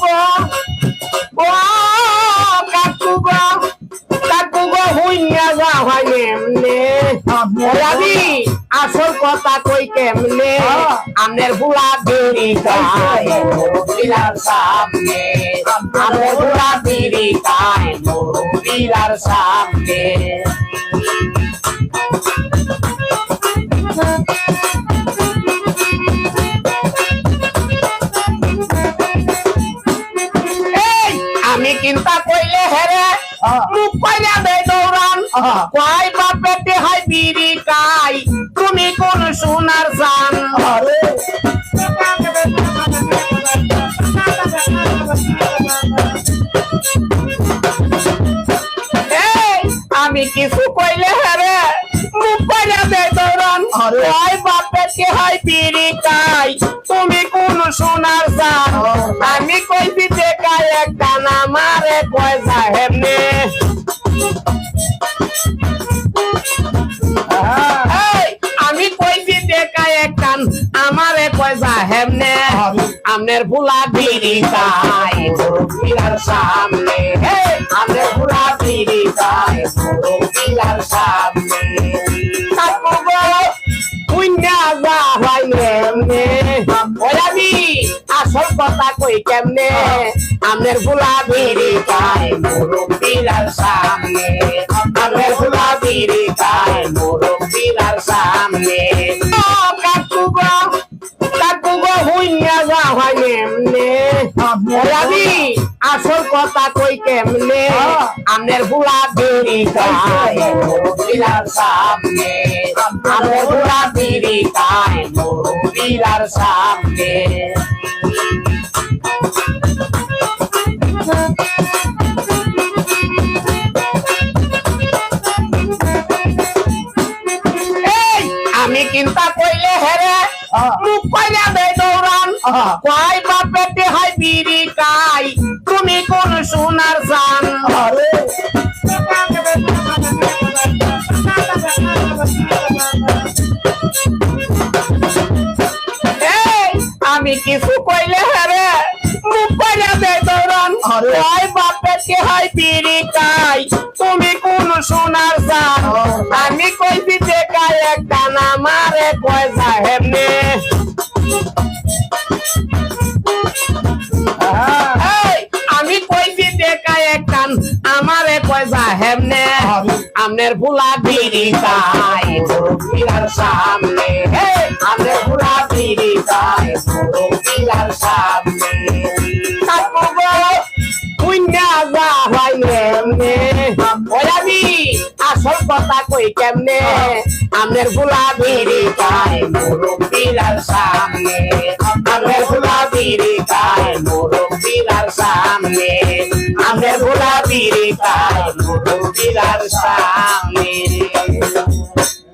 গো ও কাকু গো কাকু গো হুইয়া যা হয় এমনে রাবি আসল কথা কই কেমনে? হ্যাঁ। আমনের বুড়া বিড়ি খায় বিলার সামনে। আমনের বুড়া বিড়ি খায় সামনে। আমি কিন্তা কইলে হেরে। মুখ পাইলা দে দৌড়ান। কয় বাপেতে হয় বিড়ি কাই তুমি কোন সোনার এই আমি কিছু কইলে হেরে। মুখ পাইলা দে দৌড়ান। কয় বাপেতে হয় বিড়ি কাই তুমি কোন সোনার হ্যাঁ। আমি কইছি যে কাই একটা না মারে কয় সাহেব আমি কইছি দেখা একখান আমারে পয়সা হেমনে। আমি- আমনের ভুলা খাই পিলার সামনে। কথা কই কেমনে? আমনের ভুলা বিড়ি সামনে। বিড়ি খাই পিলার সামনে। ও কাকু গো কাকু গো হুইয়া যা হয় এমনে। ওলাবি আসল কথা কই কেমনে। আমনের ভুলা বিড়ি সামনে। আমনের ভুলা বিড়ি খাই পিলার সামনে। কিন্তা কইলে হেরে। মুখ পাইলা দে দৌড়ান। কয় বাপেতে হয় বিড়ি কাই তুমি কোন সোনার এই আমি কিছু কইলে হেরে মুখ পাইলা দে দৌড়ান। কয় বাপেতে হয় বিড়ি কাই না মারে কয় সাহেব নে আমি আমারে হেমনে। আমি- আমনের ভুলা বিড়ি খাই পিলার সামনে। আমনের ভুলা বিড়ি খাই পিলার সামনে। কুইন্যা যা ওলাবি আসল কথা কই কেমনে? আমনের ভুলা বিড়ি খাই পিলার সামনে। আমের ভুলা বিড়ি খাই পিলার সামনে। আমের ভুলা বিড়ি খাই পিলার সামনে।